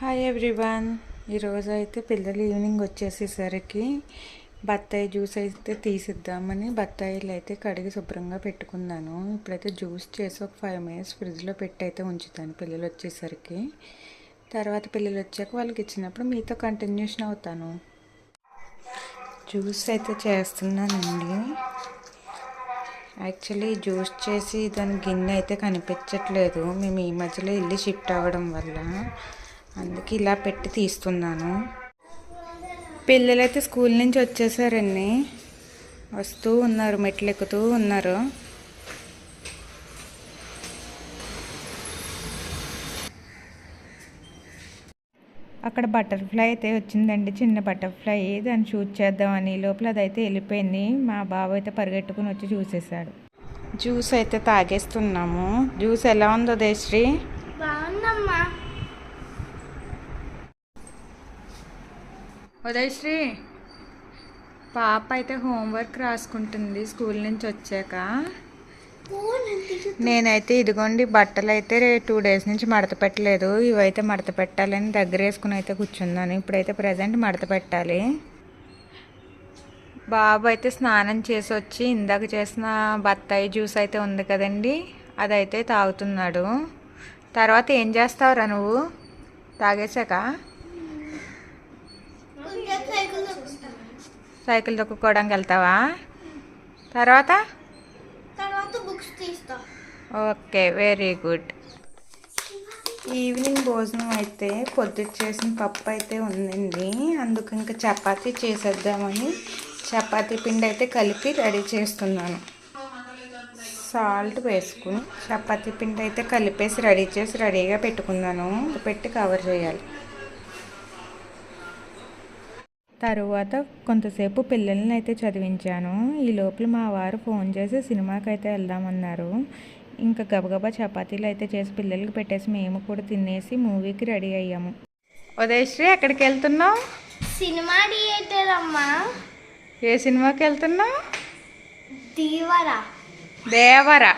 Hi everyone ఈరోజు అయితే పిల్లలు ఈవినింగ్ వచ్చేసేసరికి బత్తాయి జ్యూస్ అయితే తీసిద్దామని బత్తాయిలు అయితే కడిగి శుభ్రంగా పెట్టుకున్నాను. ఇప్పుడైతే జ్యూస్ చేసి ఒక ఫైవ్ మినిట్స్ ఫ్రిడ్జ్లో పెట్టి అయితే ఉంచుతాను పిల్లలు వచ్చేసరికి. తర్వాత పిల్లలు వచ్చాక వాళ్ళకి ఇచ్చినప్పుడు మీతో కంటిన్యూషన్ అవుతాను. జ్యూస్ అయితే చేస్తున్నానండి. యాక్చువల్లీ జ్యూస్ చేసి దాని గిన్నె అయితే కనిపించట్లేదు. మేము ఈ మధ్యలో ఇల్లు షిఫ్ట్ అవ్వడం వల్ల. అందుకే ఇలా పెట్టి తీస్తున్నాను. పిల్లలైతే స్కూల్ నుంచి వచ్చేసారండి. వస్తూ ఉన్నారు మెట్లు ఎక్కుతూ ఉన్నారు. అక్కడ బటర్ఫ్లై అయితే వచ్చిందండి చిన్న బటర్ఫ్లై. దాన్ని షూట్ చేద్దామని లోపల అదైతే వెళ్ళిపోయింది. మా బాబు అయితే పరిగెట్టుకుని వచ్చి చూసేసాడు జ్యూస్ అయితే తాగేస్తున్నాము. జ్యూస్ ఎలా ఉందో దేశ్రీ? బాగుందమ్మా. ఉదయశ్రీ పాప అయితే హోంవర్క్ రాసుకుంటుంది స్కూల్ నుంచి వచ్చాక. నేనైతే ఇదిగోండి బట్టలు అయితే టూ డేస్ నుంచి మడత పెట్టలేదు. ఇవైతే మడత పెట్టాలని దగ్గర వేసుకుని అయితే కూర్చున్నాను. ఇప్పుడైతే ప్రజెంట్ మడత పెట్టాలి. బాబు అయితే స్నానం చేసి వచ్చి ఇందాక చేసిన బత్తాయి జ్యూస్ అయితే ఉంది కదండి అదైతే తాగుతున్నాడు. తర్వాత ఏం చేస్తావురా నువ్వు? తాగేశాక సైకిల్ తొక్కుకోవడానికి వెళ్తావా? తర్వాత? తర్వాత బుక్స్ తీస్తా. Okay very good. ఈవినింగ్ భోజనం అయితే పొద్దుట చేసిన పప్పు అయితే ఉందండి. అందుకు ఇంకా చపాతీ చేసేద్దామని చపాతీ పిండి అయితే కలిపి రెడీ చేస్తున్నాను. సాల్ట్ వేసుకుని చపాతీ పిండి అయితే కలిపేసి రెడీ చేసి రెడీగా పెట్టుకున్నాను పెట్టి కవర్ చేయాలి. తరువాత కొంతసేపు పిల్లల్ని అయితే చదివించాను. ఈ లోపల మా వారు ఫోన్ చేసి సినిమాకి అయితే వెళ్దామన్నారు. ఇంకా గబగబా చపాతీలు అయితే చేసి పిల్లలకి పెట్టేసి మేము కూడా తినేసి మూవీకి రెడీ అయ్యాము. ఉదయశ్రీ ఎక్కడికి వెళ్తున్నావు? సినిమా థియేటర్ అమ్మా. ఏ సినిమాకి వెళ్తున్నావు? దీవరా. దేవరా.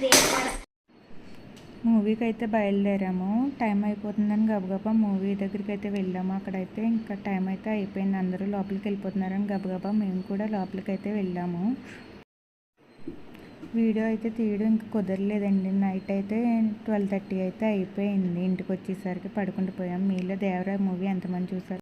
దేవర. మూవీకి అయితే బయలుదేరాము. టైం అయిపోతుందని గబగబా మూవీ దగ్గరికి అయితే వెళ్ళాము. అక్కడైతే ఇంకా టైం అయితే అయిపోయింది. అందరూ లోపలికి వెళ్ళిపోతున్నారని గబగబా మేము కూడా లోపలికి అయితే వెళ్ళాము. వీడియో అయితే తీయడం ఇంకా కుదరలేదండి. నైట్ అయితే ట్వెల్వ్ థర్టీ అయితే అయిపోయింది. ఇంటికి వచ్చేసరికి పడుకుంటూ పోయాం మీలో దేవరా మూవీ ఎంతమంది చూసారు?